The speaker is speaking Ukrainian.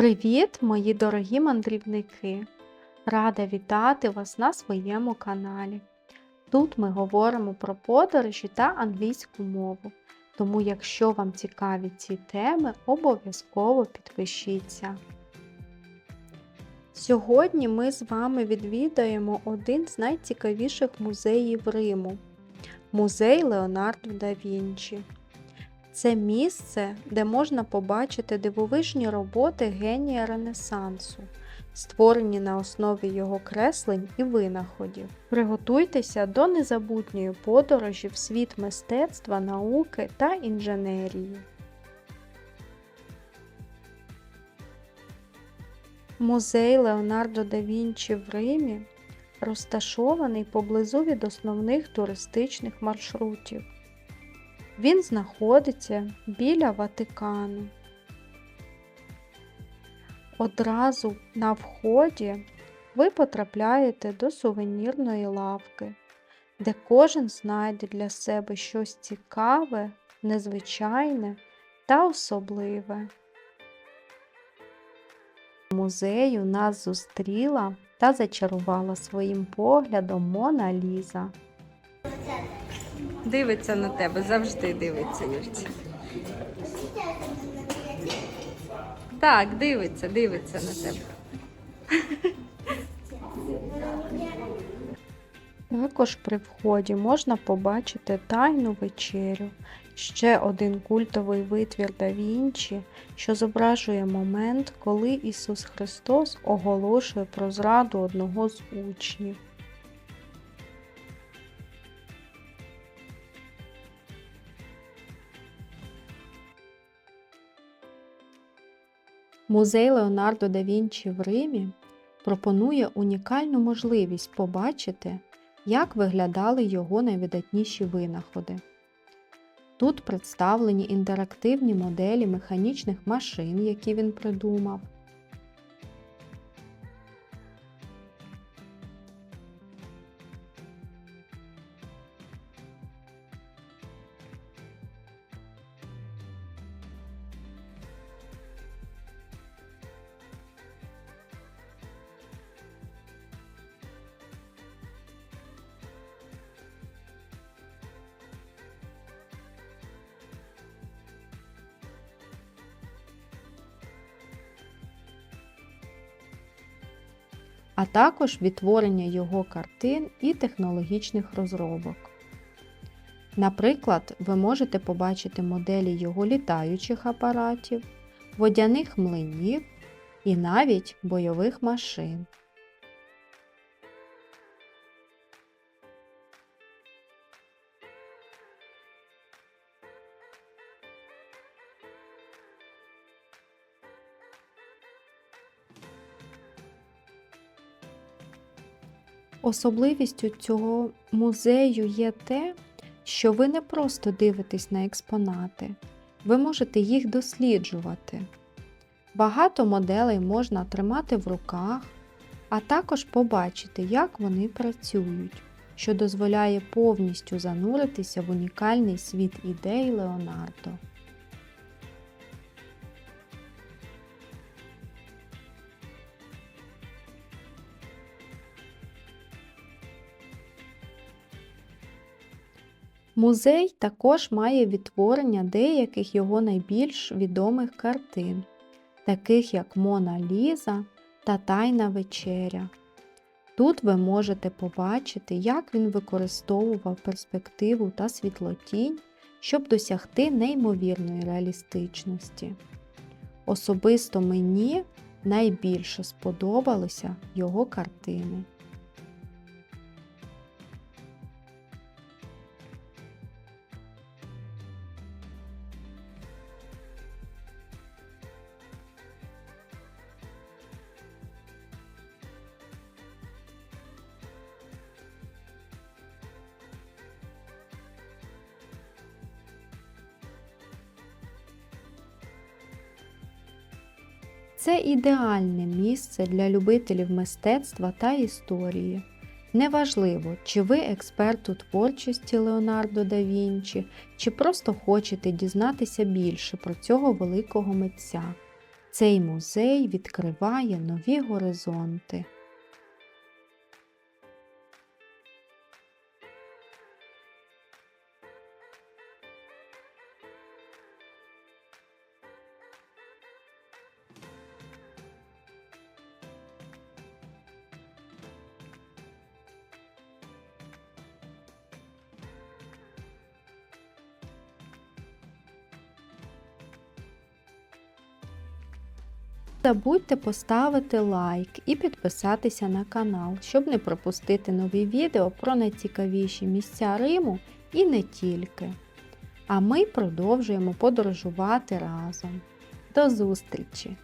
Привіт, мої дорогі мандрівники! Рада вітати вас на своєму каналі. Тут ми говоримо про подорожі та англійську мову. Тому, якщо вам цікаві ці теми, обов'язково підпишіться. Сьогодні ми з вами відвідаємо один з найцікавіших музеїв Риму музей Леонардо да Вінчі. Це місце, де можна побачити дивовижні роботи генія Ренесансу, створені на основі його креслень і винаходів. Приготуйтеся до незабутньої подорожі в світ мистецтва, науки та інженерії. Музей Леонардо да Вінчі в Римі розташований поблизу від основних туристичних маршрутів. Він знаходиться біля Ватикану. Одразу на вході ви потрапляєте до сувенірної лавки, де кожен знайде для себе щось цікаве, незвичайне та особливе. Музею нас зустріла та зачарувала своїм поглядом Мона Ліза. Дивиться на тебе, завжди дивиться, Юрці. Так, дивиться, дивиться на тебе. Також при вході можна побачити тайну вечерю, ще один культовий витвір да Вінчі, що зображує момент, коли Ісус Христос оголошує про зраду одного з учнів. Музей Леонардо да Вінчі в Римі пропонує унікальну можливість побачити, як виглядали його найвидатніші винаходи. Тут представлені інтерактивні моделі механічних машин, які він придумав. А також відтворення його картин і технологічних розробок. Наприклад, ви можете побачити моделі його літаючих апаратів, водяних млинів і навіть бойових машин. Особливістю цього музею є те, що ви не просто дивитесь на експонати, ви можете їх досліджувати. Багато моделей можна тримати в руках, а також побачити, як вони працюють, що дозволяє повністю зануритися в унікальний світ ідей Леонардо. Музей також має відтворення деяких його найбільш відомих картин, таких як Мона Ліза та Тайна вечеря. Тут ви можете побачити, як він використовував перспективу та світлотінь, щоб досягти неймовірної реалістичності. Особисто мені найбільше сподобалися його картини. Це ідеальне місце для любителів мистецтва та історії. Неважливо, чи ви експерт у творчості Леонардо да Вінчі, чи просто хочете дізнатися більше про цього великого митця. Цей музей відкриває нові горизонти. Забудьте поставити лайк і підписатися на канал, щоб не пропустити нові відео про найцікавіші місця Риму і не тільки. А ми продовжуємо подорожувати разом. До зустрічі!